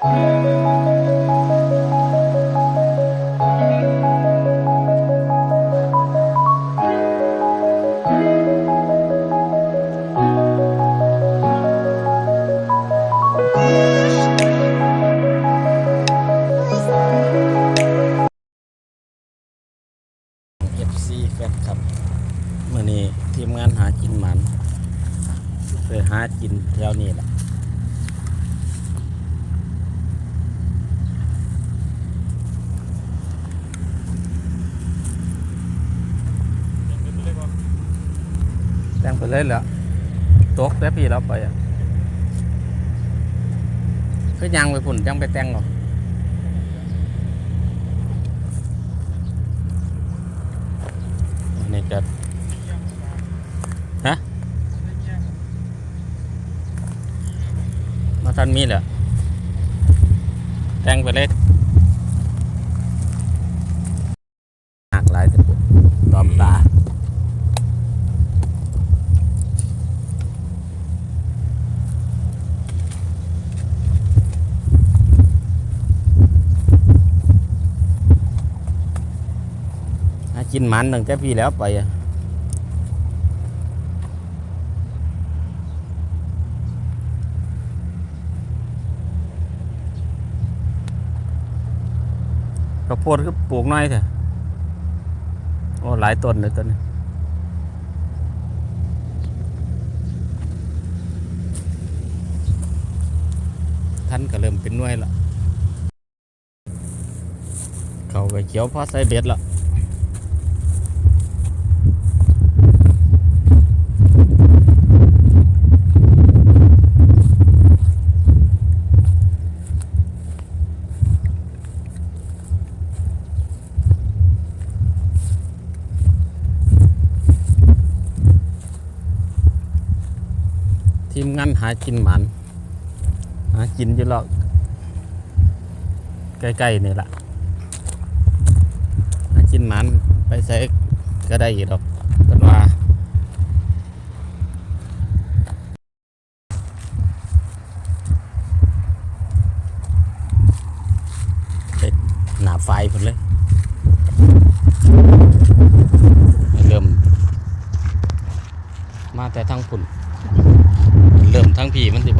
เอฟซีแฟนครับมื่อนี้ทีมงานหากินหมันไปหากินแถวนี้แหละ แต่งไปเลยเหรอตกแล้วพี่เราไปอะก็ยังไปพุ่นยังไปแต่งหรอกนนี้ก็ฮะมาทันมีเหรอแต่งไปเลยหักหลายตะปุตอมตาหา กินมันตั้งแต่พี่แล้วไปอะข้าวโพดก็ปลูกน้อยเถอะโอ้หลายต้นเลยต้นนี้ท่านก็เริ่มเป็นน่วยละเขาก็เขียวพอใส่เบ็ดละ นหากินหมันหากินอยู่หรอกใกล้ๆนี่แหละหากินหมันไปใส่ก็ได้อยู่ดอก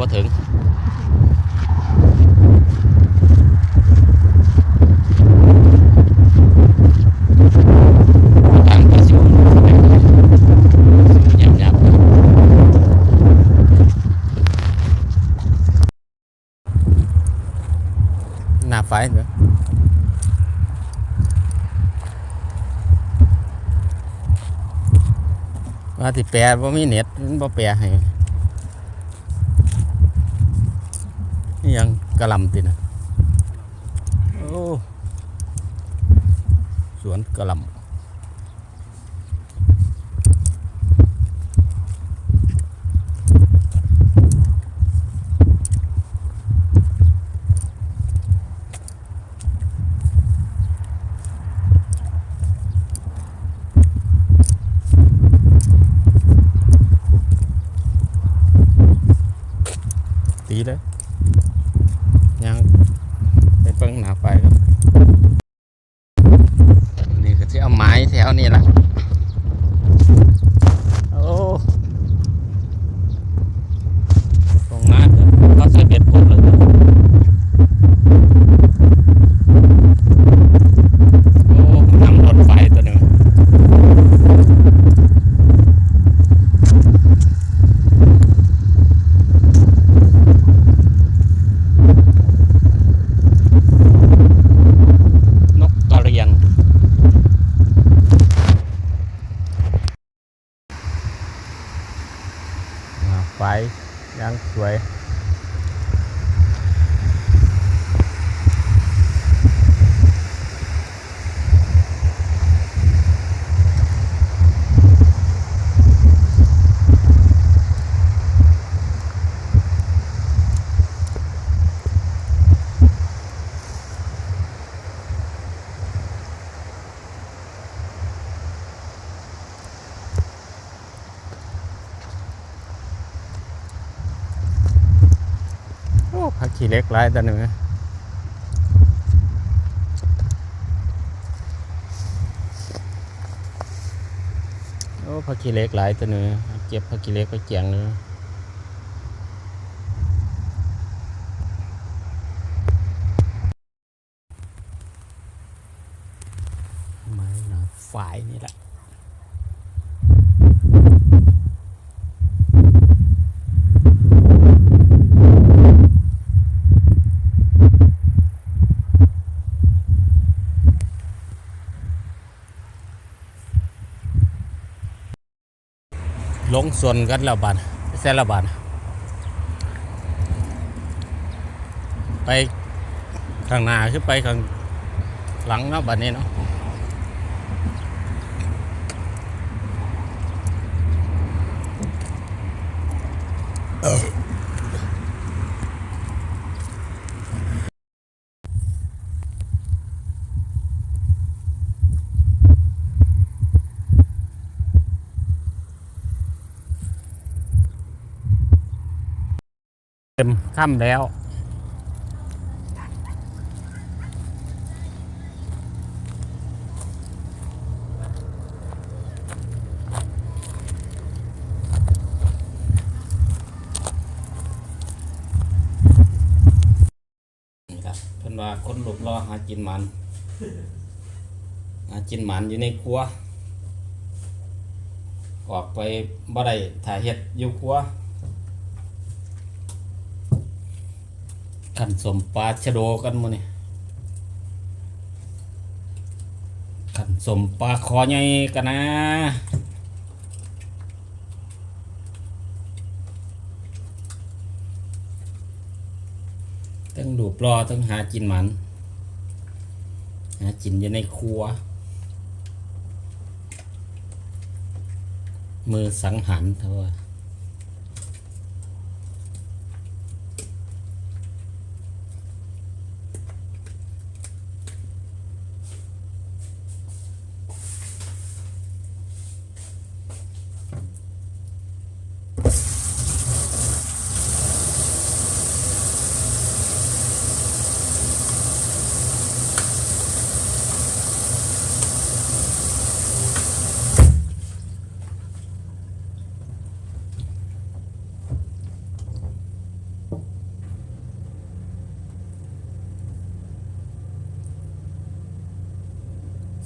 ทั้งพี่มันสิพอถึง ต่างก็สิวสิวหยาบๆหน้าไฟเนอะว่าที่แปลว่ามีเน็ตมันบ่แปลให้ กระหลำตินะโอ้สวนกระหลำตีเลย ยังไปเบิ่งหนาไฟครับนี่ก็จะ เอาไม้แถวนี้ละโอ้ตรงนั้นก็ใส่เบ็ดปุ๊บเลยโอ้นำรถไฟตัวหนึง ขี้เล็กหลายตัวหนึ่งโอ้พักขีเล็กหลายตัวหนึ่งเก็บพักขีเล็กไปเจียงหนึ่งไม่หนาฝ่ายนี่แหละ ลงส่วนกันแล้วบาดแซ่ละบาดไปข้างหน้าขึ้นไปข้างหลังเนาะบัดนี้เนาะเออ ต็มค่ำแล้ว นี่ครับเพิ่นว่าคนหลบรอหากินหมันหากินหมันอยู่ในครัว ออกไปบ่ได้ถ่ายเฮ็ดอยู่ครัว ขันสมปาชโดกันมือนี้ขันสมปาคอใหญ่กันนะต้องดูปลอต้องหากินหมัน หากินอยู่ในครัว มือสังหันเท่าว่า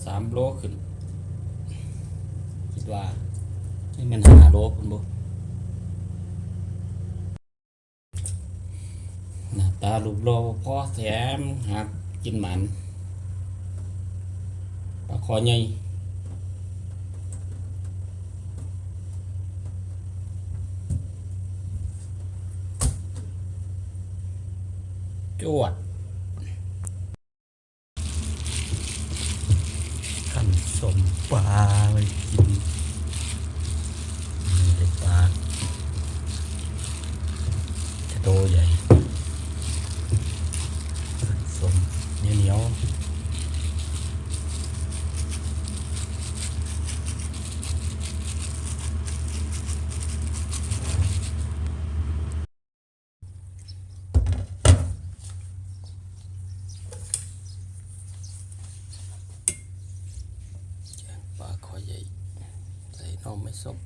สามโลขึ้น คิดว่านี่มันหาโลคุณบุหน้าตาลูกโลพ่อแถมหากินหมันปลาคอใหญ่จวด ขันสมป ลาไปกินนี่ได้ปลาชะโตใหญ่ขันสมเหนียวเหนียว ปลาคอใหญ่ ใส่นมไม่ส้ม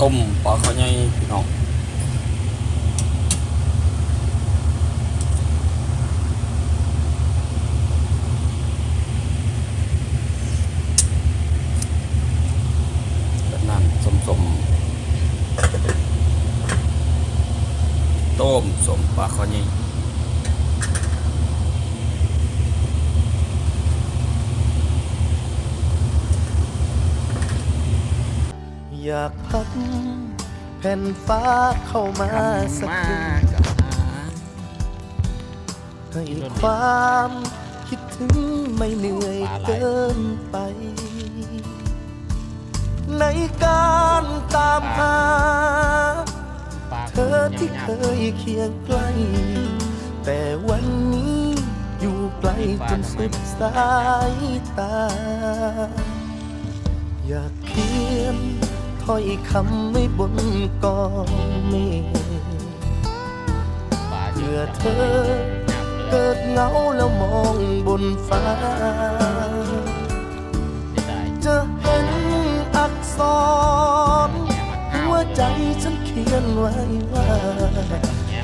ต้มปลาคอใหญ่พี่น้องแบบนั้นสมๆ ต้มสมปลาคอใหญ่ อยากพัดแผ่นฟ้าเข้ามาสักมาทีกับหาให้ความคิดถึงไม่เหนื่อยปลาไหลเกินไป ในการตามหาปลาเธอที่เคยเคียงใกล้ แต่วันนี้อยู่ไกลจนสุดสายตา อยากเขียนท ถ้อยคำไม่บนกองเมฆเมื่อเธอเกิดเหงาแล้วมองบนฟ้า จะเห็นอักษรหัวใจฉันเขียนไว้ว่า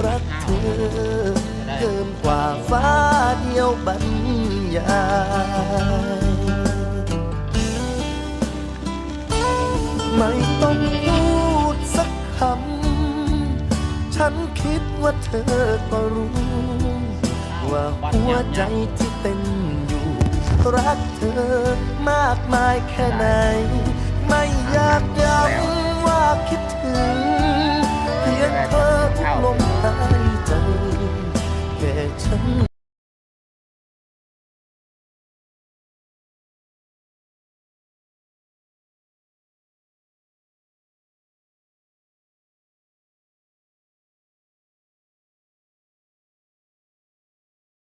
รักเธอเกินกว่าฟ้าเดียวบรรยายไม่ คิดว่าเธอก็รู้ ว่าหัวใจที่เต้นอยู่ รักเธอมากมายแค่ไหน ไม่อยากย้ำว่าคิดถึง เพียงเธอทุกลม